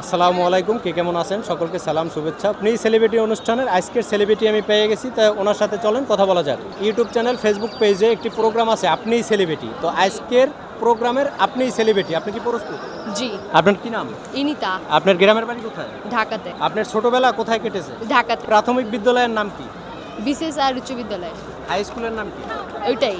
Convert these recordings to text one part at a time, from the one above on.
আসসালামু আলাইকুম কে কেমন আছেন? সকলকে সালাম শুভেচ্ছা। আপনি সেলিব্রিটি অনুষ্ঠানের আজকের সেলিব্রিটি আমি পেয়ে গেছি তাই ওনার সাথে চলেন কথা বলা যাক। ইউটিউব চ্যানেল ফেসবুক পেজে একটি প্রোগ্রাম আছে আপনিই সেলিব্রিটি তো আজকের প্রোগ্রামের আপনিই সেলিব্রিটি আপনি কি প্রস্তুত? জি। আপনার কি নাম? ইনিতা। আপনার গ্রামের বাড়ি কোথায়? ঢাকাতে। আপনার ছোটবেলা কোথায় কেটেছে? ঢাকাতে। প্রাথমিক বিদ্যালয়ের নাম কি? বিশেষ আর উচ্চ বিদ্যালয়। হাই স্কুলের নাম কি? ওইটাই।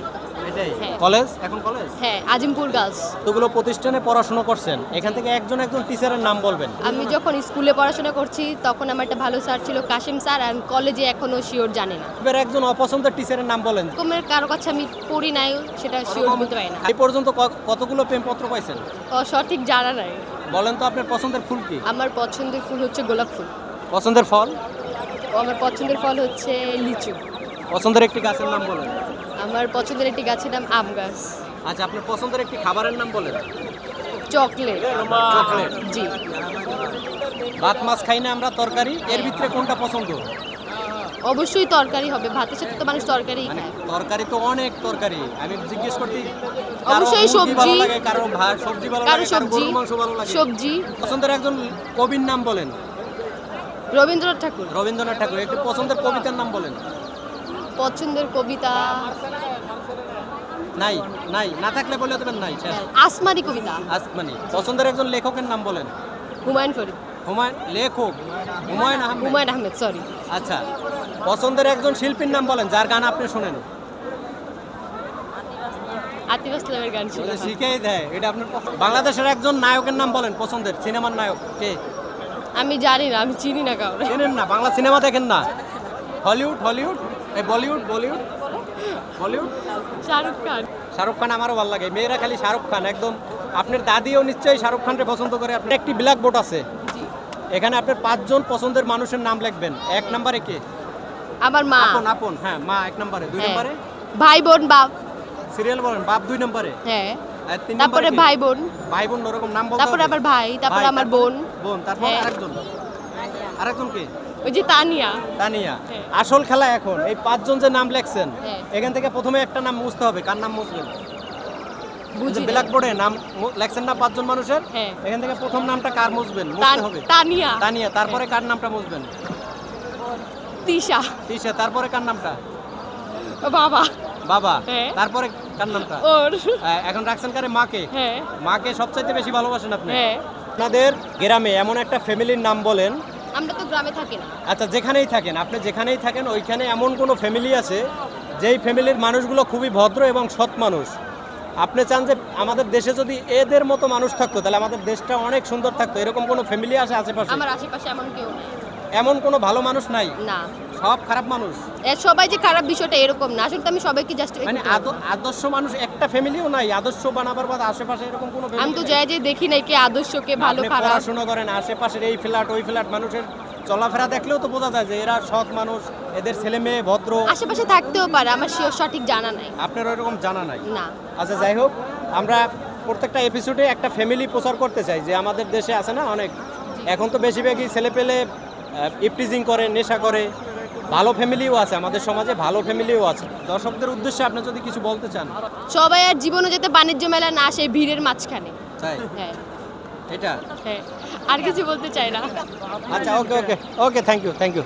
এটাই। হ্যাঁ। কলেজ? এখন কলেজ? হ্যাঁ আজিমপুর গার্লস। এতগুলো প্রতিষ্ঠানে পড়াশোনা করছেন। এখান থেকে একজন একজন টিচারের নাম বলবেন। আমি যখন স্কুলে পড়াশোনা করছি তখন আমার একটা ভালো স্যার ছিল কাশিম স্যার আর কলেজে এখনও শিওর জানি না। এবার একজন অপছন্দের টিচারের নাম বলেন। এরকমের কারও কাছে আমি পড়ি নাই সেটা শিওর বলতে পারি না। এই পর্যন্ত ক- কতগুলো প্রেমপত্র পাইছেন? ও, সঠিক জানা নাই। বলেন তো আপনার পছন্দের ফুল কি? আমার পছন্দের ফুল হচ্ছে গোলাপ ফুল। পছন্দের ফল? আমার পছন্দের ফল হচ্ছে লিচু। পছন্দের একটি গাছের নাম বলেন। আমার পছন্দের একটি গাছের নাম আম গাছ। আচ্ছা আপনার পছন্দের একটি খাবারের নাম বলেন। চকলেট। চকলেট। জি। ভাত মাছ খাই না আমরা তরকারি? এর ভিতরে কোনটা পছন্দ? অবশ্যই তরকারি হবে। ভাতের সাথে তো মানুষ তরকারি মানে খায়। তরকারি তো অনেক তরকারি। আমি জিজ্ঞেস করছি অবশ্যই সবজি। ভালো লাগে কারও ভাত সবজি ভালো কারও লাগে কারও সবজি। গরুর মাংস ভালো লাগে। সবজি। পছন্দের একজন কবির নাম বলেন। রবীন্দ্রনাথ ঠাকুর। রবীন্দ্রনাথ ঠাকুর একটি পছন্দের কবিতার নাম বলেন। পছন্দের কবিতা? নাই নাই না থাকলে বলে দেবেন নাই। আসমানি কবিতা। আসমানি পছন্দের একজন লেখকের নাম বলেন। হুমায়ুন ফরিদ। হুমায়ুন লেখক হুমায়ুন আহমেদ। হুমায়ুন আহমেদ সরি আচ্ছা পছন্দের একজন শিল্পীর নাম বলেন যার গান আপনি শোনেন। আতিফ আসলামের গান শিখেই দেয় এটা আপনার। বাংলাদেশের একজন নায়কের নাম বলেন পছন্দের সিনেমার নায়ক কে? আমি জানি না আমি চিনি না কাউরে। চেনেন না বাংলা সিনেমা দেখেন না। Hollywood Hollywood? এই বলিউড বলিউড বলিউড? শাহরুখ খান। শাহরুখ খান আমারও ভালো লাগে। মেয়েরা খালি শাহরুখ খান একদম। আপনার দাদিও নিশ্চয়ই শাহরুখ খানকে পছন্দ করে। আপনার একটি ব্ল্যাক বোর্ড আছে এখানে আপনার পাঁচজন পছন্দের মানুষের নাম লিখবেন। এক নম্বরে কে? আমার মা। আপন আপন। হ্যাঁ মা এক নম্বরে। দুই হ্যাঁ। নম্বরে? ভাই বোন বাপ। সিরিয়াল বলেন বাপ দুই নম্বরে? হ্যাঁ। তারপরে ভাই বোন। ভাই বোন ওরকম নাম বলতে তারপরে আবার ভাই তারপরে আমার বোন। বোন তারপর হ্যাঁ। আরেকজন। আরেকজন কে? ওই যে তানিয়া। তানিয়া। হ্যাঁ। আসল খেলা এখন। এই পাঁচজন যে নাম লেখছেন হ্যাঁ। এখান থেকে প্রথমে একটা নাম মুছতে হবে। কার নাম মুছবেন? বুঝি না। ব্ল্যাক বোর্ডে নাম লেখছেন না পাঁচজন মানুষের? হ্যাঁ। এখান থেকে প্রথম নামটা কার মুছবেন? মুছতে হবে। তানিয়া। তানিয়া। তারপরে কার নামটা মুছবেন? তিশা। তিশা। তারপরে কার নামটা? বাবা। বাবা। তারপরে কার নামটা? ওর। এখন রাখছেন কারে মাকে? মাকে সবচাইতে বেশি ভালোবাসেন আপনি। আপনাদের গ্রামে এমন একটা ফ্যামিলির নাম বলেন আমরা তো গ্রামে থাকি না। আচ্ছা যেখানেই থাকেন আপনি যেখানেই থাকেন ওইখানে এমন কোনো ফ্যামিলি আছে যেই ফ্যামিলির মানুষগুলো খুবই ভদ্র এবং সৎ মানুষ? আপনি চান যে আমাদের দেশে যদি এদের মতো মানুষ থাকতো তাহলে আমাদের দেশটা অনেক সুন্দর থাকতো। এরকম কোনো ফ্যামিলি আছে আশেপাশে? আমার আশেপাশে এমন কেউ নেই। এমন কোনো ভালো মানুষ নাই? না। সব খারাপ মানুষ। সবাই যে খারাপ বিষয়টা এরকম না। আসলে তো আমি সবাইকে জাস্ট মানে আদ- আদর্শ মানুষ একটা ফ্যামিলিও নাই। আদর্শ বানাবার বাদ আশেপাশে এরকম কোনো আমি তো যাই যে দেখি নাই কে আদর্শ কে ভালো খারাপ। পড়াশোনা করেন আশেপাশের এই ফ্ল্যাট ওই ফ্ল্যাট মানুষের চলাফেরা দেখলেও তো বোঝা যায় যে এরা সৎ মানুষ এদের ছেলে মেয়ে ভদ্র। আশেপাশে থাকতেও পারে আমার শিওর সঠিক জানা নাই। আপনার ওইরকম জানা নাই? না। আচ্ছা যাই হোক আমরা প্রত্যেকটা এপিসোডে একটা ফ্যামিলি প্রচার করতে চাই যে আমাদের দেশে আছে না অনেক। এখন তো বেশিরভাগই ছেলে পেলে ইপটিজিং করে নেশা করে। ভালো ফ্যামিলিও আছে আমাদের সমাজে ভালো ফ্যামিলিও আছে। দর্শকদের উদ্দেশ্যে আপনি যদি কিছু বলতে চান। সবাই আর জীবনে যেতে বাণিজ্য মেলা না আসে ভিড়ের মাঝখানে। তাই? হ্যাঁ। এটা? হ্যাঁ। আর কিছু বলতে চাই না। আচ্ছা okay okay okay thank you thank you